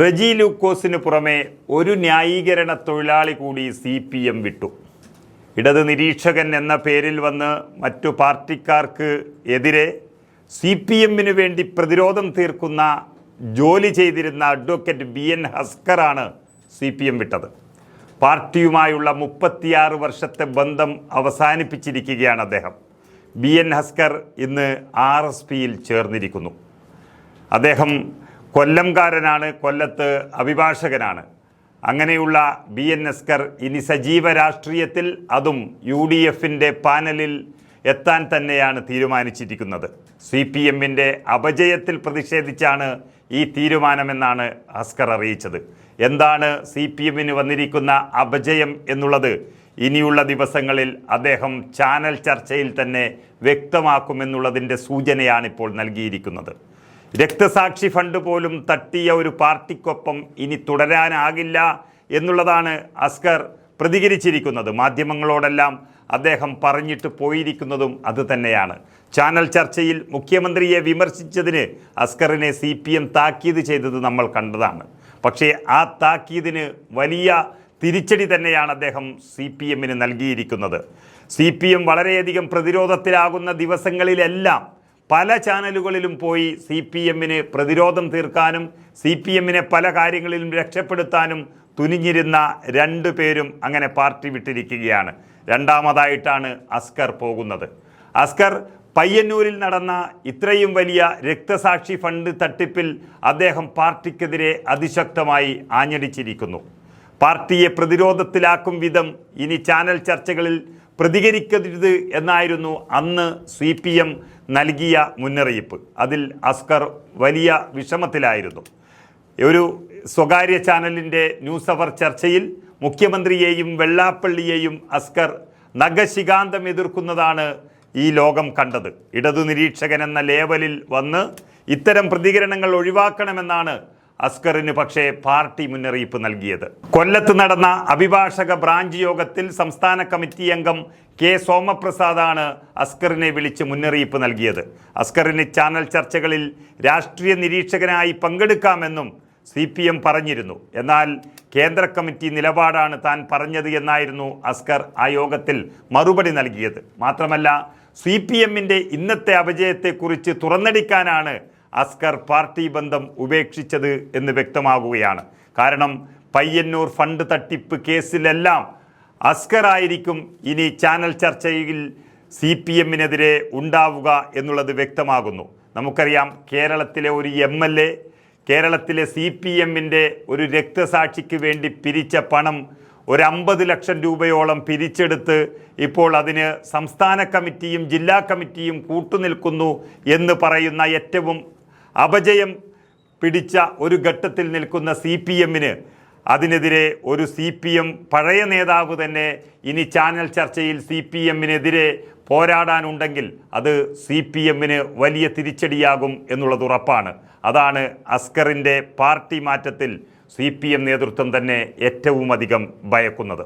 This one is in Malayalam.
റജി ലൂക്കോസിന് പുറമെ ഒരു ന്യായീകരണ തൊഴിലാളി കൂടി സി പി എം വിട്ടു. ഇടത് നിരീക്ഷകൻ എന്ന പേരിൽ വന്ന് മറ്റു പാർട്ടിക്കാർക്ക് എതിരെ സി പി എമ്മിന് വേണ്ടി പ്രതിരോധം തീർക്കുന്ന ജോലി ചെയ്തിരുന്ന അഡ്വക്കേറ്റ് ബി എൻ ഹസ്കറാണ് സി പി എം വിട്ടത്. പാർട്ടിയുമായുള്ള മുപ്പത്തിയാറ് വർഷത്തെ ബന്ധം അവസാനിപ്പിച്ചിരിക്കുകയാണ് അദ്ദേഹം. ബി എൻ ഹസ്കർ ഇന്ന് ആർ എസ് പിയിൽ ചേർന്നിരിക്കുന്നു. അദ്ദേഹം കൊല്ലംകാരനാണ് കൊല്ലത്ത് അഭിഭാഷകനാണ്. അങ്ങനെയുള്ള ബി എൻ എസ്കർ ഇനി സജീവ രാഷ്ട്രീയത്തിൽ അതും യു ഡി എഫിന്റെ പാനലിൽ എത്താൻ തന്നെയാണ് തീരുമാനിച്ചിരിക്കുന്നത്. സി പി എമ്മിന്റെ അപജയത്തിൽ പ്രതിഷേധിച്ചാണ് ഈ തീരുമാനമെന്നാണ് അസ്കർ അറിയിച്ചത്. എന്താണ് സി പി എമ്മിന് വന്നിരിക്കുന്ന അപജയം എന്നുള്ളത് ഇനിയുള്ള ദിവസങ്ങളിൽ അദ്ദേഹം ചാനൽ ചർച്ചയിൽ തന്നെ വ്യക്തമാക്കുമെന്നുള്ളതിന്റെ സൂചനയാണിപ്പോൾ നൽകിയിരിക്കുന്നത്. രക്തസാക്ഷി ഫണ്ട് പോലും തട്ടിയ ഒരു പാർട്ടിക്കൊപ്പം ഇനി തുടരാനാകില്ല എന്നുള്ളതാണ് അസ്കർ പ്രതികരിച്ചിരിക്കുന്നത്. മാധ്യമങ്ങളോടെല്ലാം അദ്ദേഹം പറഞ്ഞിട്ട് പോയിരിക്കുന്നതും അതുതന്നെയാണ് ചാനൽ ചർച്ചയിൽ മുഖ്യമന്ത്രിയെ വിമർശിച്ചതിന് അസ്കറിനെ സി പി എം താക്കീത് ചെയ്തത് നമ്മൾ കണ്ടതാണ്. പക്ഷേ ആ താക്കീതിന് വലിയ തിരിച്ചടി തന്നെയാണ് അദ്ദേഹം സി പി എമ്മിന് നൽകിയിരിക്കുന്നത്. സി പി എം വളരെയധികം പ്രതിരോധത്തിലാകുന്ന ദിവസങ്ങളിലെല്ലാം പല ചാനലുകളിലും പോയി സി പി എമ്മിന് പ്രതിരോധം തീർക്കാനും സി പി എമ്മിനെ പല കാര്യങ്ങളിലും രക്ഷപ്പെടുത്താനും തുനിഞ്ഞിരുന്ന രണ്ടു പേരും അങ്ങനെ പാർട്ടി വിട്ടിരിക്കുകയാണ്. രണ്ടാമതായിട്ടാണ് അസ്കർ പോകുന്നത്. അസ്കർ പയ്യന്നൂരിൽ നടന്ന ഇത്രയും വലിയ രക്തസാക്ഷി ഫണ്ട് തട്ടിപ്പിൽ അദ്ദേഹം പാർട്ടിക്കെതിരെ അതിശക്തമായി ആഞ്ഞടിച്ചിരിക്കുന്നു. പാർട്ടിയെ പ്രതിരോധത്തിലാക്കും വിധം ഇനി ചാനൽ ചർച്ചകളിൽ പ്രതികരിക്കരുത് എന്നായിരുന്നു അന്ന് സി പി എം നൽകിയ മുന്നറിയിപ്പ്. അതിൽ അസ്കർ വലിയ വിഷമത്തിലായിരുന്നു. ഒരു സ്വകാര്യ ചാനലിന്റെ ന്യൂസ് അവർ ചർച്ചയിൽ മുഖ്യമന്ത്രിയെയും വെള്ളാപ്പള്ളിയെയും അസ്കർ നഖശികാന്തം എതിർക്കുന്നതാണ് ഈ ലോകം കണ്ടത്. ഇടതു നിരീക്ഷകൻ എന്ന ലേവലിൽ വന്ന് ഇത്തരം പ്രതികരണങ്ങൾ ഒഴിവാക്കണമെന്നാണ് അസ്കറിന് പക്ഷേ പാർട്ടി മുന്നറിയിപ്പ് നൽകിയത്. കൊല്ലത്ത് നടന്ന അഭിഭാഷക ബ്രാഞ്ച് യോഗത്തിൽ സംസ്ഥാന കമ്മിറ്റി അംഗം കെ സോമപ്രസാദാണ് അസ്കറിനെ വിളിച്ച് മുന്നറിയിപ്പ് നൽകിയത്. അസ്കറിന് ചാനൽ ചർച്ചകളിൽ രാഷ്ട്രീയ നിരീക്ഷകനായി പങ്കെടുക്കാമെന്നും സി പി എം പറഞ്ഞിരുന്നു. എന്നാൽ കേന്ദ്ര കമ്മിറ്റി നിലപാടാണ് താൻ പറഞ്ഞത് എന്നായിരുന്നു അസ്കർ ആ യോഗത്തിൽ മറുപടി നൽകിയത്. മാത്രമല്ല സി പി എമ്മിന്റെ ഇന്നത്തെ അപജയത്തെക്കുറിച്ച് തുറന്നടിക്കാനാണ് അസ്കർ പാർട്ടി ബന്ധം ഉപേക്ഷിച്ചത് എന്ന് വ്യക്തമാകുകയാണ്. കാരണം പയ്യന്നൂർ ഫണ്ട് തട്ടിപ്പ് കേസിലെല്ലാം അസ്കർ ആയിരിക്കും ഇനി ചാനൽ ചർച്ചയിൽ സി പി എമ്മിനെതിരെ ഉണ്ടാവുക എന്നുള്ളത് വ്യക്തമാകുന്നു. നമുക്കറിയാം കേരളത്തിലെ ഒരു എം എൽ എ കേരളത്തിലെ സി പി എമ്മിന്റെ ഒരു രക്തസാക്ഷിക്ക് വേണ്ടി പിരിച്ച പണം ഒരു അമ്പത് ലക്ഷം രൂപയോളം പിരിച്ചെടുത്ത് ഇപ്പോൾ അതിന് സംസ്ഥാന കമ്മിറ്റിയും ജില്ലാ കമ്മിറ്റിയും കൂട്ടുനിൽക്കുന്നു എന്ന് പറയുന്ന ഏറ്റവും അപജയം പിടിച്ച ഒരു ഘട്ടത്തിൽ നിൽക്കുന്ന സി പി എമ്മിന് അതിനെതിരെ ഒരു സി പി എം പഴയ നേതാവ് തന്നെ ഇനി ചാനൽ ചർച്ചയിൽ സി പി എമ്മിനെതിരെ പോരാടാനുണ്ടെങ്കിൽ അത് സി പി എമ്മിന് വലിയ തിരിച്ചടിയാകും എന്നുള്ളത് ഉറപ്പാണ്. അതാണ് അസ്കറിന്റെ പാർട്ടി മാറ്റത്തിൽ സി പി എം നേതൃത്വം തന്നെ ഏറ്റവും അധികം ഭയക്കുന്നത്.